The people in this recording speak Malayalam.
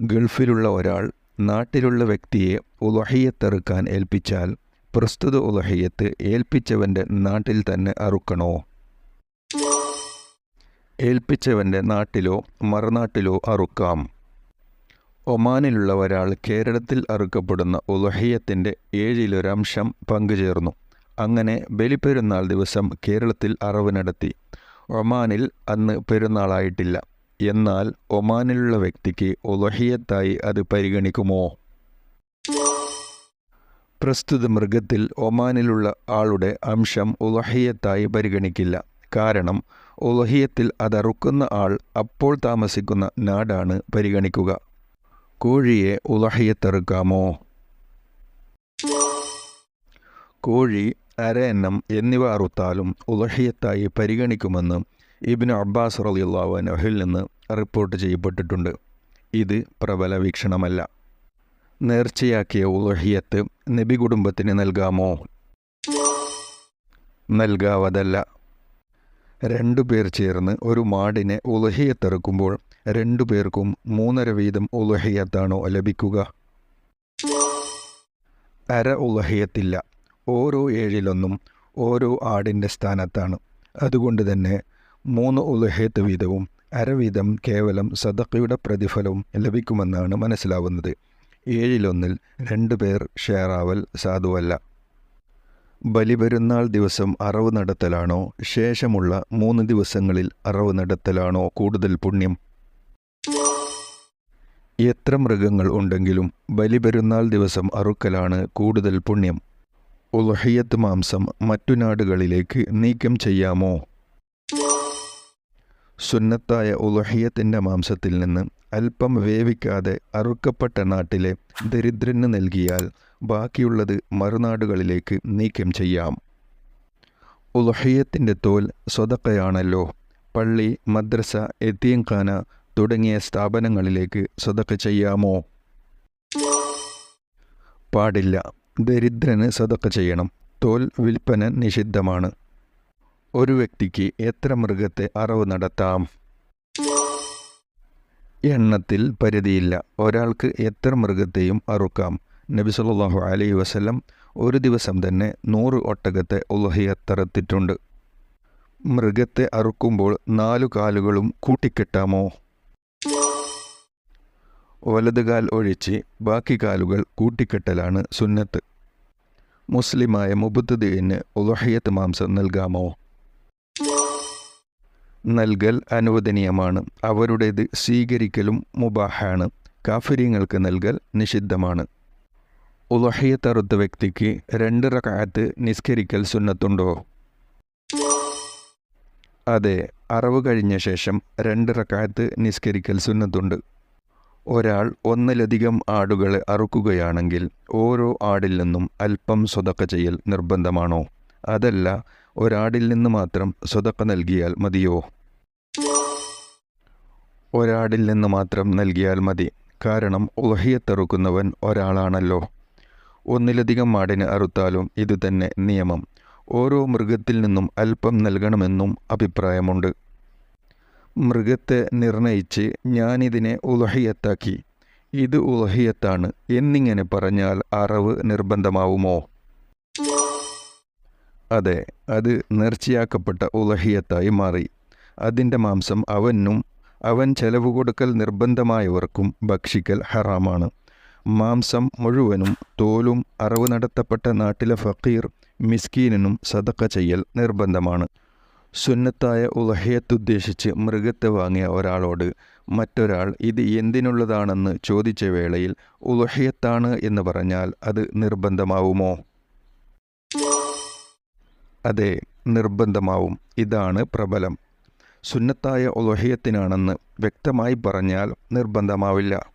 ഗൾഫിലുള്ള ഒരാൾ നാട്ടിലുള്ള വ്യക്തിയെ ഉലഹയ്യത്തെറുക്കാൻ ഏൽപ്പിച്ചാൽ പ്രസ്തുത ഉലഹയ്യത്ത് ഏൽപ്പിച്ചവന്റെ നാട്ടിൽ തന്നെ അറുക്കണോ? ഏൽപ്പിച്ചവന്റെ നാട്ടിലോ മറുനാട്ടിലോ അറുക്കാം. ഒമാനിലുള്ള ഒരാൾ കേരളത്തിൽ അറുക്കപ്പെടുന്ന ഉലഹയ്യത്തിന്റെ ഏഴിലൊരംശം പങ്കുചേർന്നു. അങ്ങനെ ബലിപ്പെരുന്നാൾ ദിവസം കേരളത്തിൽ അറവ് നടത്തി. ഒമാനിൽ അന്ന് പെരുന്നാളായിട്ടില്ല. എന്നാൽ ഒമാനിലുള്ള വ്യക്തിക്ക് ഒലഹിയത്തായി അത് പരിഗണിക്കുമോ? പ്രസ്തുത മൃഗത്തിൽ ഒമാനിലുള്ള ആളുടെ അംശം ഉലഹിയത്തായി പരിഗണിക്കില്ല. കാരണം ഉലഹിയത്തിൽ അതറുക്കുന്ന ആൾ അപ്പോൾ താമസിക്കുന്ന നാടാണ് പരിഗണിക്കുക. കോഴിയെ ഉലഹിയത്തെറുക്കാമോ കോഴി അരയന്നം എന്നിവ അറുത്താലും ഉലഹിയത്തായി പരിഗണിക്കുമെന്ന് ഇബിന് അബ്ബാസ് റളിയല്ലാഹു അൻഹുവിൽ നിന്ന് റിപ്പോർട്ട് ചെയ്യപ്പെട്ടിട്ടുണ്ട്. ഇത് പ്രബല വീക്ഷണമല്ല. നേർച്ചയാക്കിയ ഉലഹിയത്ത് നബി കുടുംബത്തിന് നൽകാമോ? നൽകാവതല്ല. രണ്ടു പേർ ചേർന്ന് ഒരു മാടിനെ ഉലഹിയത്തെറുക്കുമ്പോൾ രണ്ടു പേർക്കും മൂന്നര വീതം ഉലഹിയത്താണോ ലഭിക്കുക? അര ഉലഹിയത്തില്ല ഓരോ ഏഴിലൊന്നും ഓരോ ആടിന്റെ സ്ഥാനത്താണ്. അതുകൊണ്ട് തന്നെ മൂന്ന് ഉലഹേത്ത് വീതവും അരവീതം കേവലം സദക്കയുടെ പ്രതിഫലവും ലഭിക്കുമെന്നാണ് മനസ്സിലാവുന്നത്. ഏഴിലൊന്നിൽ രണ്ടു പേർ ഷെയറാവൽ സാധുവല്ല. ബലിപെരുന്നാൾ ദിവസം അറവ് നടത്തലാണോ? ശേഷമുള്ള മൂന്ന് ദിവസങ്ങളിൽ അറവ് നടത്തലാണോ കൂടുതൽ പുണ്യം? എത്ര മൃഗങ്ങൾ ഉണ്ടെങ്കിലും ബലിപെരുന്നാൾ ദിവസം അറുക്കലാണ് കൂടുതൽ പുണ്യം. ഉൽഹയ്യത്ത് മാംസം മറ്റു നാടുകളിലേക്ക് നീക്കം ചെയ്യാമോ? സുന്നത്തായ ഉലഹിയത്തിന്റെ മാംസത്തിൽ നിന്ന് അല്പം വേവിക്കാതെ അറുക്കപ്പെട്ട നാട്ടിലെ ദരിദ്രന് നൽകിയാൽ ബാക്കിയുള്ളത് മറുനാടുകളിലേക്ക് നീക്കം ചെയ്യാം. ഉലഹിയത്തിന്റെ തോൽ സ്വതക്കയാണല്ലോ. പള്ളി മദ്രസ എത്തിയംഖാന തുടങ്ങിയ സ്ഥാപനങ്ങളിലേക്ക് സ്വതക്ക ചെയ്യാമോ? പാടില്ല. ദരിദ്രന് സതക്ക ചെയ്യണം. തോൽ വിൽപ്പന നിഷിദ്ധമാണ്. ഒരു വ്യക്തിക്ക് എത്ര മൃഗത്തെ അറവ് നടത്താം? എണ്ണത്തിൽ പരിധിയില്ല. ഒരാൾക്ക് എത്ര മൃഗത്തെയും അറുക്കാം? നബി സല്ലല്ലാഹു അലൈഹി വസല്ലം ഒരു ദിവസം തന്നെ നൂറ് ഒട്ടകത്തെ ഉലഹിയത്തറത്തിട്ടുണ്ട് മൃഗത്തെ അറുക്കുമ്പോൾ നാലു കാലുകളും കൂട്ടിക്കെട്ടാമോ? വലതുകാൽ ഒഴിച്ച് ബാക്കി കാലുകൾ കൂട്ടിക്കെട്ടലാണ് സുന്നത്ത്. മുസ്ലിമായ മുബുദ്ദീന് ഉലഹിയത്ത് മാംസം നൽകാമോ? നൽകൽ അനുവദനീയമാണ്. അവരുടേത് സ്വീകരിക്കലും മുബാഹാണ്. കാഫര്യങ്ങൾക്ക് നൽകൽ നിഷിദ്ധമാണ്. ഉലഹിയത്തറുത്ത വ്യക്തിക്ക് രണ്ട് റക്കാത്ത് നിസ്കരിക്കൽ സുന്നത്തുണ്ടോ? അതെ അറവ് കഴിഞ്ഞ ശേഷം രണ്ട് റക്കാത്ത് നിസ്കരിക്കൽ സുന്നത്തുണ്ട്. ഒരാൾ ഒന്നിലധികം ആടുകളെ അറുക്കുകയാണെങ്കിൽ ഓരോ ആടിൽ നിന്നും അല്പം സ്വതക്ക ചെയ്യൽ നിർബന്ധമാണോ? അതല്ല ഒരാടിൽ നിന്ന് മാത്രം സ്വതക്ക നൽകിയാൽ മതിയോ? ഒരാടിൽ നിന്ന് മാത്രം നൽകിയാൽ മതി. കാരണം ഉലഹിയത്തറുക്കുന്നവൻ ഒരാളാണല്ലോ. ഒന്നിലധികം ആടിന് അറുത്താലും ഇതുതന്നെ നിയമം. ഓരോ മൃഗത്തിൽ നിന്നും അല്പം നൽകണമെന്നും അഭിപ്രായമുണ്ട്. മൃഗത്തെ നിർണയിച്ച് ഞാനിതിനെ ഉലഹിയത്താക്കി ഇത് ഉലഹിയത്താണ് എന്നിങ്ങനെ പറഞ്ഞാൽ അറവ് നിർബന്ധമാവുമോ? അതെ അത് നേർച്ചയാക്കപ്പെട്ട ഉലഹിയത്തായി മാറി. അതിന്റെ മാംസം അവനും അവൻ ചെലവ് കൊടുക്കൽ നിർബന്ധമായവർക്കും ഭക്ഷിക്കൽ ഹറാമാണ്. മാംസം മുഴുവനും തോലും അറിവ് നടത്തപ്പെട്ട നാട്ടിലെ ഫക്കീർ മിസ്കീനും സതക്ക ചെയ്യൽ നിർബന്ധമാണ്. സുന്നത്തായ ഉലഹയത്തുദ്ദേശിച്ച് മൃഗത്തെ വാങ്ങിയ ഒരാളോട് മറ്റൊരാൾ ഇത് എന്തിനുള്ളതാണെന്ന് ചോദിച്ച വേളയിൽ ഉലഹയത്താണ് എന്ന് പറഞ്ഞാൽ അത് നിർബന്ധമാവുമോ? അതെ നിർബന്ധമാവും. ഇതാണ് പ്രബലം. സുന്നത്തായ ഒലഹയത്തിനാണെന്ന് വ്യക്തമായി പറഞ്ഞാൽ നിർബന്ധമാവില്ല.